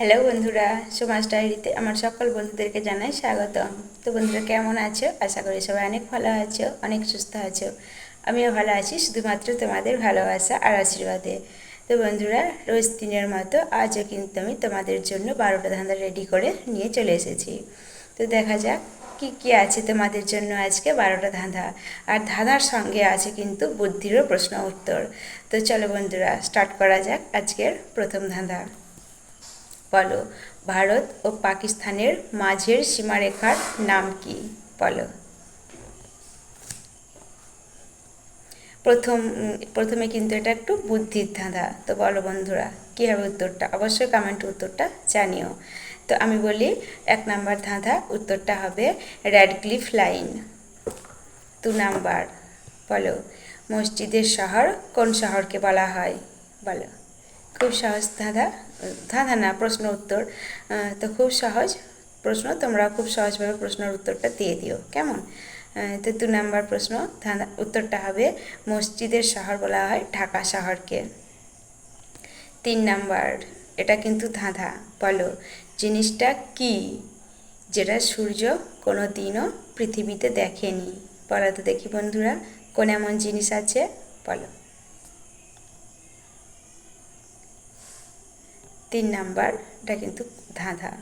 Hello বন্ধুরা সমাজ ডায়েরিতে আমার সকল বন্ধুদেরকে জানাই স্বাগতম। তো বন্ধুরা, কেমন আছো? আশা করি সবাই অনেক ভালো আছো, অনেক সুস্থ আছো। আমিও ভালো আছি, শুধুমাত্র তোমাদের ভালোবাসা আর আশীর্বাদে। তো বন্ধুরা, রোজ দিনের মতো আজও কিন্তু আমি তোমাদের জন্য বারোটা ধাঁধা রেডি করে নিয়ে চলে এসেছি। তো দেখা যাক কি কি আছে তোমাদের জন্য আজকে বারোটা ধাঁধা। আর ধাঁধার সঙ্গে আছে কিন্তু বুদ্ধিরও প্রশ্ন উত্তর। তো চলো বন্ধুরা স্টার্ট করা যাক আজকের প্রথম ধাঁধা। বলো। ভারত ও পাকিস্তানের মাঝের সীমারেখার নাম কি? বলো। প্রথম, প্রথমে কিন্তু এটা একটু বুদ্ধির ধাঁধা। তো বলো বন্ধুরা, কী হবে উত্তরটা? অবশ্যই কমেন্ট উত্তরটা জানিও। তো আমি বলি, এক নাম্বার ধাঁধা, উত্তরটা হবে রেড ক্লিফ লাইন দু নাম্বার, বলো, মসজিদের শহর কোন শহরকে বলা হয়? বলো। খুব সহজ ধাঁধা ধাঁধা না, প্রশ্ন উত্তর। তো খুব সহজ প্রশ্ন, তোমরা খুব সহজভাবে প্রশ্নের উত্তরটা দিয়ে দিও, কেমন? তো দু নম্বর প্রশ্ন, ধাঁধা, উত্তরটা হবে মসজিদের শহর বলা হয় ঢাকা শহরকে। তিন নাম্বার, এটা কিন্তু ধাঁধা, বলো জিনিসটা কি যেটা সূর্য কোনো দিনও পৃথিবীতে দেখেনি? বলো তো দেখি বন্ধুরা, কোন এমন জিনিস আছে? বলো। তিন নাম্বারটা কিন্তু ধাঁধা।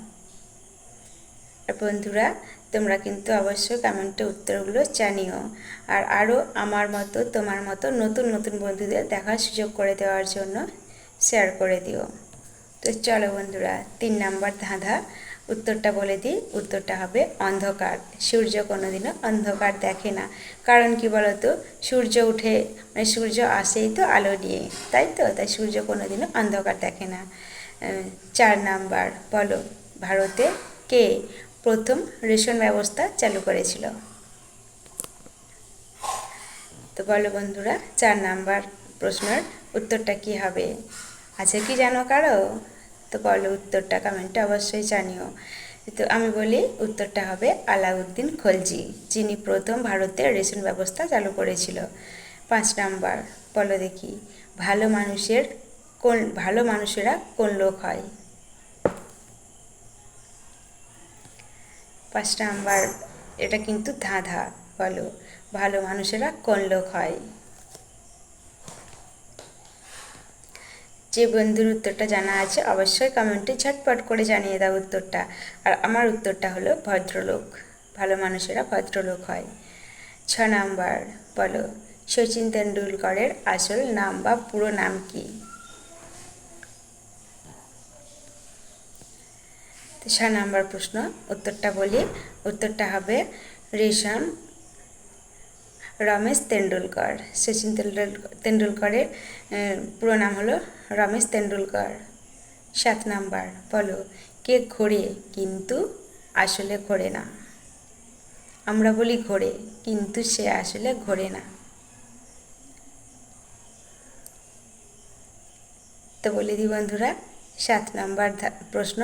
আর বন্ধুরা, তোমরা কিন্তু অবশ্যই কমেন্টে উত্তরগুলো জানিও। আর আরও আমার মতো, তোমার মতো নতুন নতুন বন্ধুদের দেখার সুযোগ করে দেওয়ার জন্য শেয়ার করে দিও। তো চলো বন্ধুরা, তিন নাম্বার ধাঁধা, উত্তরটা বলে দিই। উত্তরটা হবে অন্ধকার। সূর্য কোনোদিনও অন্ধকার দেখে না। কারণ কি বলতো? সূর্য উঠে মানে সূর্য আসেই তো আলো নিয়ে, তাই তো? তাই সূর্য কোনোদিনও অন্ধকার দেখে না। চার নাম্বার, বলো, ভারতে কে প্রথম রেশন ব্যবস্থা চালু করেছিল? তো বলো বন্ধুরা, চার নাম্বার প্রশ্নের উত্তরটা কি হবে? আছে কি জানো কারও? তো বলো উত্তরটা কমেন্টে অবশ্যই জানিও। তো আমি বলি, উত্তরটা হবে আলাউদ্দিন খলজি, যিনি প্রথম ভারতের রেশন ব্যবস্থা চালু করেছিল। পাঁচ নাম্বার, বলো দেখি, ভালো মানুষের কোন ভালো মানুষেরা কোন লোক হয়? পাঁচটা নাম্বার, এটা কিন্তু ধাঁধা, বলো। ভালো মানুষেরা কোন লোক হয়? যে বন্ধুর উত্তরটা জানা আছে, অবশ্যই কমেন্টে ঝটপট করে জানিয়ে দাও উত্তরটা। আর আমার উত্তরটা হলো ভদ্রলোক, ভালো মানুষেরা ভদ্রলোক হয়। ছ নাম্বার, বলো, শচীন তেন্ডুলকরের আসল নাম বা পুরো নাম কি? ছ নাম্বার প্রশ্ন। উত্তরটা বলি। উত্তরটা হবে রেশম রমেশ তেন্ডুলকর। সচিন তেন্ডুলকরের পুরো নাম হলো রমেশ তেন্ডুলকর। সাত নাম্বার, বলো, কে ঘোরে কিন্তু আসলে ঘোরে না? আমরা বলি ঘোরে কিন্তু সে আসলে ঘোরে না। তো বলে দিই বন্ধুরা, সাত নাম্বার প্রশ্ন।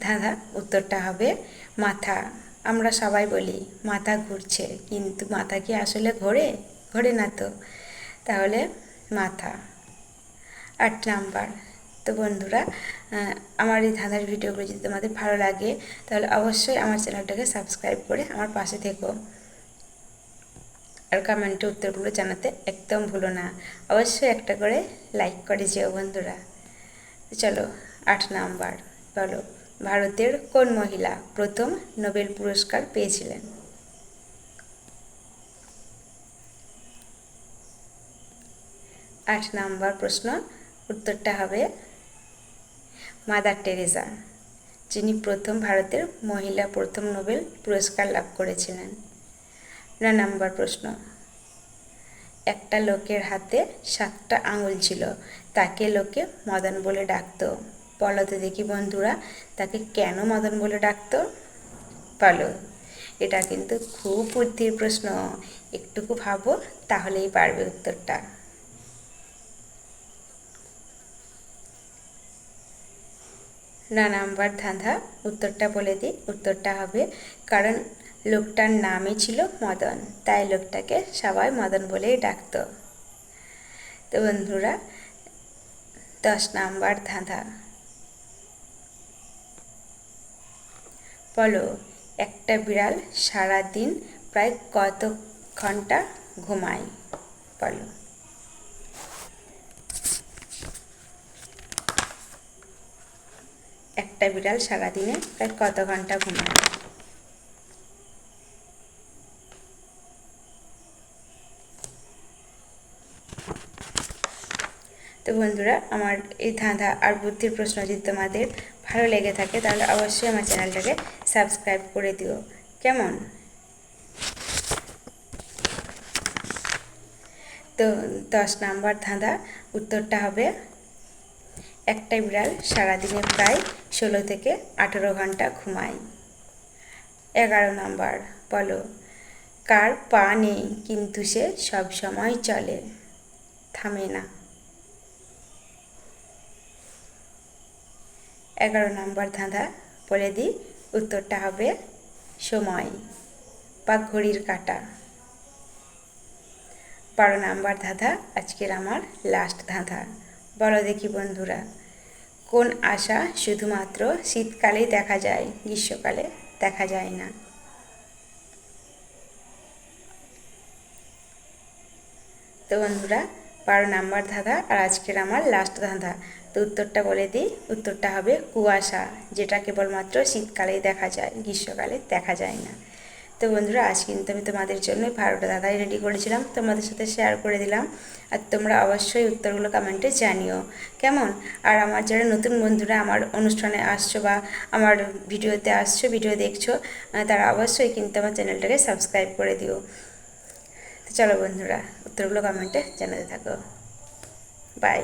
ধাঁধা, উত্তরটা হবে মাথা। আমরা সবাই বলি, মাথা ঘুরছে। কিন্তু মাথা কি আসলে ঘোরে? ঘোরে না তো। তাহলে মাথা। আট নাম্বার। তো বন্ধুরা আমার এই ধাঁধার ভিডিওগুলো যদি তোমাদের ভালো লাগে, তাহলে অবশ্যই আমার চ্যানেলটাকে সাবস্ক্রাইব করে আমার পাশে থেকো। আর কমেন্টে উত্তরগুলো জানাতে একদম ভুলো না। অবশ্যই একটা করে লাইক করে যেও বন্ধুরা। চলো, আট নাম্বার। বলো। ভারতের কোন মহিলা প্রথম নোবেল পুরস্কার পেয়েছিলেন? আট নাম্বার প্রশ্ন, উত্তরটা হবে মাদার টেরেসা, যিনি প্রথম ভারতের মহিলা প্রথম নোবেল পুরস্কার লাভ করেছিলেন। ন নম্বর প্রশ্ন, একটা লোকের হাতে সাতটা আঙুল ছিল, তাকে লোকে মদন বলে ডাকত। বলতে দেখি বন্ধুরা, তাকে কেন মদন বলে ডাকতো? বলো এটা কিন্তু খুব বুদ্ধির প্রশ্ন। একটুকু ভাবো, তাহলেই পারবে উত্তরটা। না নাম্বার ধাঁধা, উত্তরটা বলে দিই। উত্তরটা হবে, কারণ লোকটার নামই ছিল মদন, তাই লোকটাকে সবাই মদন বলেই ডাকতো। তো বন্ধুরা, দশ নাম্বার ধাঁধা। বলো, একটা বিড়াল সারাদিন প্রায় কত ঘণ্টা ঘুমায়? বলো। একটা বিড়াল সারাদিনে প্রায় কত ঘণ্টা ঘুমায়? তো বন্ধুরা, আমার এই ধাঁধা আর বুদ্ধির প্রশ্ন যদি তোমাদের ভালো লেগে থাকে, তাহলে অবশ্যই আমার চ্যানেলটাকে সাবস্ক্রাইব করে দিও। কেমন? তো দশ নাম্বার ধাঁধা, উত্তরটা হবে, একটাই বিড়াল সারাদিনে প্রায় ষোলো থেকে আঠেরো ঘণ্টা ঘুমায়। এগারো নাম্বার, বলো, কার পা নেই, কিন্তু সে সব সময় চলে। থামে না। এগারো নম্বর ধাঁধা, বলে দিই, উত্তরটা হবে সময়, বা ঘড়ির কাটা। বারো নাম্বার ধাঁধা, আজকের আমার লাস্ট ধাঁধা। বলো দেখি বন্ধুরা, কোন আশা শুধুমাত্র শীতকালেই দেখা যায়, গ্রীষ্মকালে দেখা যায় না? তো বন্ধুরা, বারো নাম্বার ধাঁধা আর আজকের আমার লাস্ট ধাঁধা। তো উত্তরটা বলে দিই। উত্তরটা হবে কুয়াশা যেটা কেবলমাত্র শীতকালেই দেখা যায়, গ্রীষ্মকালে দেখা যায় না। তো বন্ধুরা, আজ কিন্তু আমি তোমাদের জন্য বারোটা দাদাই রেডি করেছিলাম, তোমাদের সাথে শেয়ার করে দিলাম। আর তোমরা অবশ্যই উত্তরগুলো কমেন্টে জানিও। কেমন? আর আমার যারা নতুন বন্ধুরা, আমার অনুষ্ঠানে আসছো বা আমার ভিডিওতে আসছো, ভিডিও দেখছ তারা অবশ্যই কিন্তু আমার চ্যানেলটাকে সাবস্ক্রাইব করে দিও। তো চলো বন্ধুরা, উত্তরগুলো কমেন্টে জানাতে থাকো। বাই